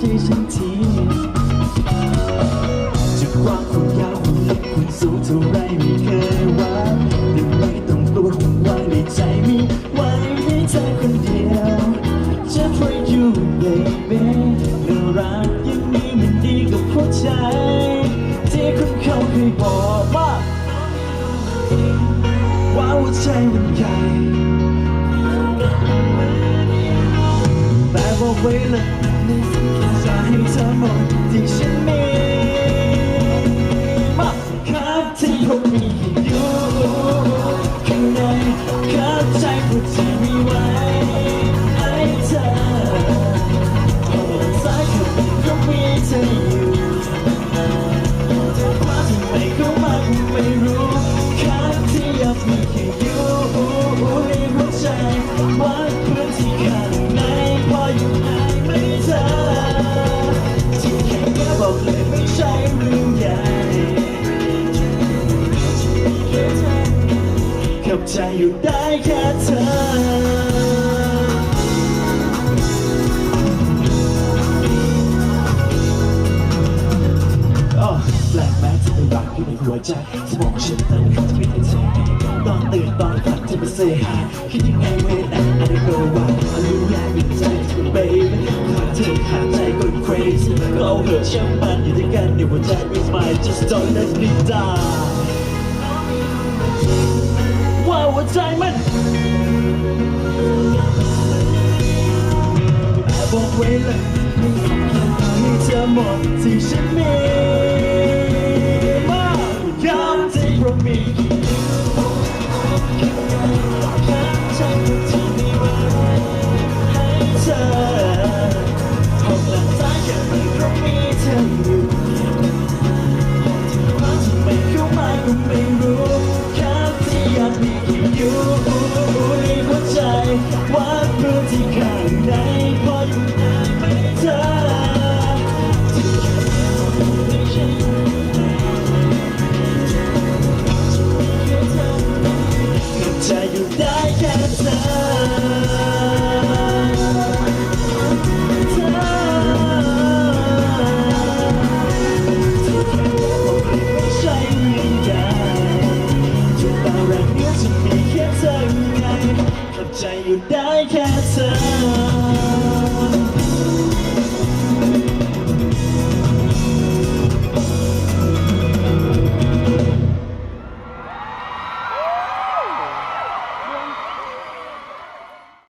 ที่ฉันทีจะคว้างคุณยาวคุเล็กคุณสูงเท่าไรไม่เคยว่าแต่ไม่ต้องกลัวคงณว่าในใจมีไว้ให้เธอคนเดียว Just for you baby น่ารักอย่งมีมันดีกับหัวใจ ที่คุณเขาเคยบอกว่าว่าหัวใจมันใหญ่ ไว้เลยจะให้เธอหมดที่ฉันมีมาครับที่ผมมีอยู่ข้างในครับใจหัวใจมีไว้ให้เธอพอมันสายข้างในก็มีเธอ เข้าใจอยู่ได้แค่เธอแปลกแม้จะเป็นรักอยู่ในหัวใจสมองฉันนั้นเขาจะไม่ได้เธอตอนตื่นตอนฝันจะมาเซฮายคิดยังไงเว้ยแต่ I don't know why อารู้แล้วอยู่ใจจะเป็น baby ขาดเธอขาดใจก็ crazy ก็เอาเหอะช่างมันอยู่ด้วยกันในหัวใจ with my just don't let me die ใจมันแต่บอกไว้เลยางเนี้ยจะมีแค่เธอไงเข้าใจอยู่ได้แค่เธอ